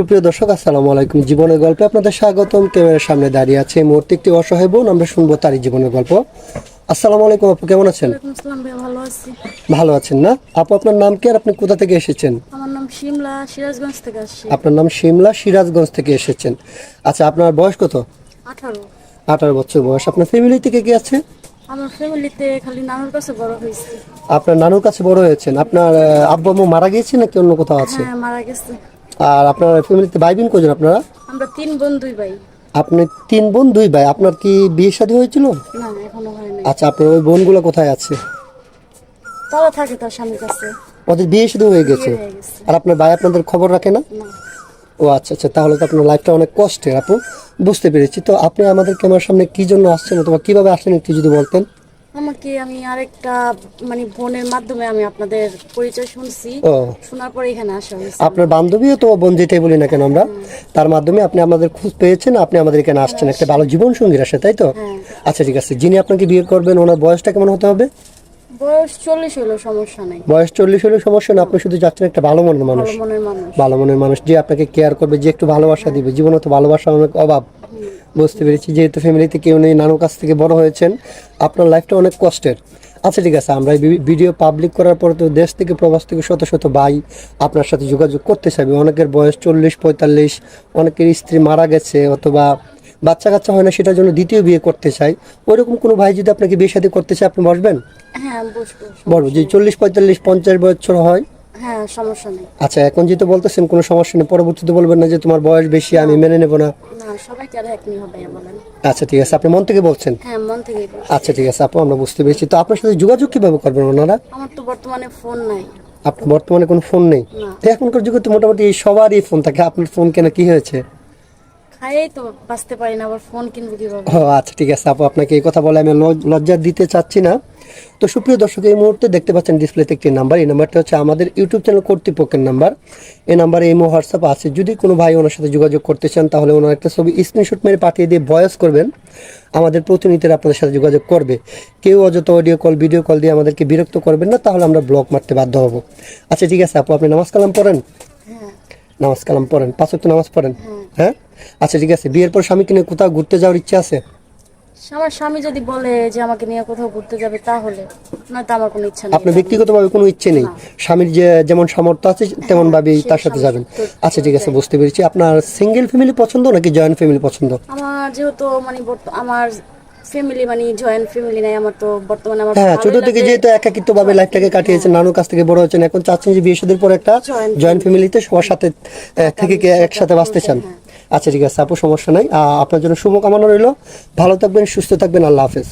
সুপ্রিয় দর্শক আসসালামু আলাইকুম। জীবনের গল্পে আপনাদের স্বাগতম। ক্যামেরার সামনে দাঁড়িয়ে আছে এই মুহূর্তে একটি অসহায় বোন। আমরা শুনব তারই জীবনের গল্প। আসসালামু আলাইকুম আপু কেমন আছেন? ভালো আছেন না? আপু আপনার নাম কি আর আপনি কোথা থেকে এসেছেন? আমার নাম শিমলা সিরাজগঞ্জ থেকে আসছি। আপনার নাম শিমলা সিরাজগঞ্জ থেকে এসেছেন। আচ্ছা আপনার বয়স কত? আঠারো। আঠারো বছর বয়স। আপনার ফ্যামিলি থেকে কি আছে? আমার ফ্যামিলিতে খালি নানুর কাছে বড় হয়েছে। আপনার নানুর কাছে বড় হয়েছেন। আপনার আব্বু আম্মু মারা গিয়েছে নাকি অন্য কোথাও আছে? হ্যাঁ মারা গেছে। আর আপনার ফ্যামিলিতে ভাই বোন কজন আপনারা? আমরা তিন বোন দুই ভাই। আপনি তিন বোন দুই ভাই। আপনার কি বিয়ে শাদী হয়েছিল? না এখনও হয় নাই। আচ্ছা আপনার ওই বোনগুলো কোথায় আছে? তারা থাকে তার স্বামীর কাছে। ওদের বিয়ে শুধু হয়ে গেছে? আর আপনার ভাই আপনাদের খবর রাখে না? না। ও আচ্ছা আচ্ছা তাহলে তো আপনার লাইফটা অনেক কষ্টের আপু। বুঝতে পেরেছি। তো আপনি আমাদের ক্যামেরার সামনে কি জন্য আসছেন অথবা কীভাবে আসলেন একটু যদি বলতেন? আমাকে আমি আরেকটা মানে বোনের মাধ্যমে আমি আপনাদের পরিচয় শুনছি। ও। শোনার পরে এখানে আসা হয়েছে। আপনার বান্ধবীও তো বোন যেটাই বলি না কেন আমরা তার মাধ্যমে আপনি আমাদের খোঁজ পেয়েছেন আপনি আমাদের এখানে আসছেন। একটা ভালো জীবন সঙ্গীর আসে তাই তো? হ্যাঁ। আচ্ছা ঠিক আছে। যিনি আপনাকে বিয়ে করবেন ওনার বয়সটা কেমন হতে হবে? বয়স চল্লিশ হলো সমস্যা নেই। বয়স চল্লিশ হলে সমস্যা না আপনি শুধু যাচ্ছেন একটা ভালো মনের মানুষ। ভালো মনের মানুষ। ভালো মনের মানুষ। যে আপনাকে কেয়ার করবে যে একটু ভালোবাসা দিবে। জীবনে তো ভালোবাসা অনেক অভাব। বুঝতে পেরেছি। যেহেতু ফ্যামিলিতে কেউ নেই নানুর কাছ থেকে বড় হয়েছেন আপনার লাইফটা অনেক কষ্টের। আচ্ছা ঠিক আছে আমরা ভিডিও পাবলিক করার পর তো দেশ থেকে প্রবাস থেকে শত শত ভাই আপনার সাথে যোগাযোগ করতে চাইবে। অনেকের বয়স চল্লিশ পঁয়তাল্লিশ অনেকের স্ত্রী মারা গেছে অথবা বাচ্চা কাচ্চা হয় না সেটার জন্য দ্বিতীয় বিয়ে করতে চাই। ওইরকম কোনো ভাই যদি আপনাকে বিয়ে শাদী করতে চায় আপনি বসবেন? হ্যাঁ বসবো যে চল্লিশ পঁয়তাল্লিশ পঞ্চাশ বছর হয়। হ্যাঁ সমস্যা নেই। আচ্ছা এখন যেহেতু বলতেছেন কোনো সমস্যা নেই পরবর্তীতে বলবেন না যে তোমার বয়স বেশি আমি মেনে নেব না। হবে বলেন আচ্ছা ঠিক আছে। আপনি মন থেকে বলছেন? হ্যাঁ মন আচ্ছা ঠিক আছে। আপু আমরা বুঝতে পেরেছি। তো আপনার সাথে যোগাযোগ কীভাবে করবেন ওনারা? আমার তো বর্তমানে ফোন নাই। আপনার বর্তমানে কোনো ফোন নেই? তো এখনকার যুগে তো মোটামুটি সবারই ফোন থাকে। আপনার ফোন কেন কি হয়েছে? খাইয়েই তো বাঁচতে পারি না আবার ফোন কিনবো কীভাবে? ও আচ্ছা ঠিক আছে। আপু আপনাকে এই কথা বলে আমি লজ- লজ্জা দিতে চাচ্ছি না। তো সুপ্রিয় দর্শক এই মুহূর্তে দেখতে পাচ্ছেন ডিসপ্লেতে একটি নাম্বার। এই নাম্বারটা হচ্ছে আমাদের ইউটিউব চ্যানেল কর্তৃপক্ষের নাম্বার। এই নাম্বারে ইমো হোয়াটসঅ্যাপ আছে। যদি কোনো ভাই ওনার সাথে যোগাযোগ করতে চান তাহলে ওনার একটা ছবি স্ক্রিনশট মেরে পাঠিয়ে দিয়ে ভয়েস করবেন। আমাদের প্রতিনিধিরা আপনাদের সাথে যোগাযোগ করবে। কেউ অযথা অডিও কল ভিডিও কল দিয়ে আমাদেরকে বিরক্ত করবেন না তাহলে আমরা ব্লক মারতে বাধ্য হব। আচ্ছা ঠিক আছে আপু আপনি নামাজ কালাম পড়েন? হ্যাঁ। নামাজ কালাম পড়েন। পাঁচ ওয়াক্ত নামাজ পড়েন? হ্যাঁ? আচ্ছা ঠিক আছে। বিয়ের পর স্বামীকে নিয়ে কোথাও ঘুরতে যাওয়ার ইচ্ছা আছে? আমার স্বামী যদি বলে যে আমাকে নিয়ে কোথাও ঘুরতে যাবে তাহলে না তো আমার কোনো ইচ্ছা নেই। আপনার ব্যক্তিগতভাবে কোনো ইচ্ছে নেই? স্বামীর যে যেমন সামর্থ্য আছে তেমন ভাবে তার সাথে যাবেন। আচ্ছা ঠিক আছে বুঝতে পেরেছি। আপনার সিঙ্গেল ফ্যামিলি পছন্দ নাকি জয়েন্ট ফ্যামিলি পছন্দ? আমার যেহেতু মানে আমার ফ্যামিলি মানে জয়েন্ট ফ্যামিলি নাই আমার তো বর্তমানে আমার হ্যাঁ ছোট থেকে যেহেতু একাকিত্ব ভাবে লাইফটাকে কাটিয়েছেন নানুর কাছ থেকে বড় হয়েছেন এখন চাচ্ছেন যে বিয়ে শাদীর পর একটা জয়েন্ট ফ্যামিলিতে সবার সাথে থেকে একসাথে বাঁচতে চান। আচ্ছা ঠিক আছে আপু সমস্যা নাই। আপনার জন্য শুভকামনা রইল। ভালো থাকবেন সুস্থ থাকবেন আল্লাহ হাফেজ।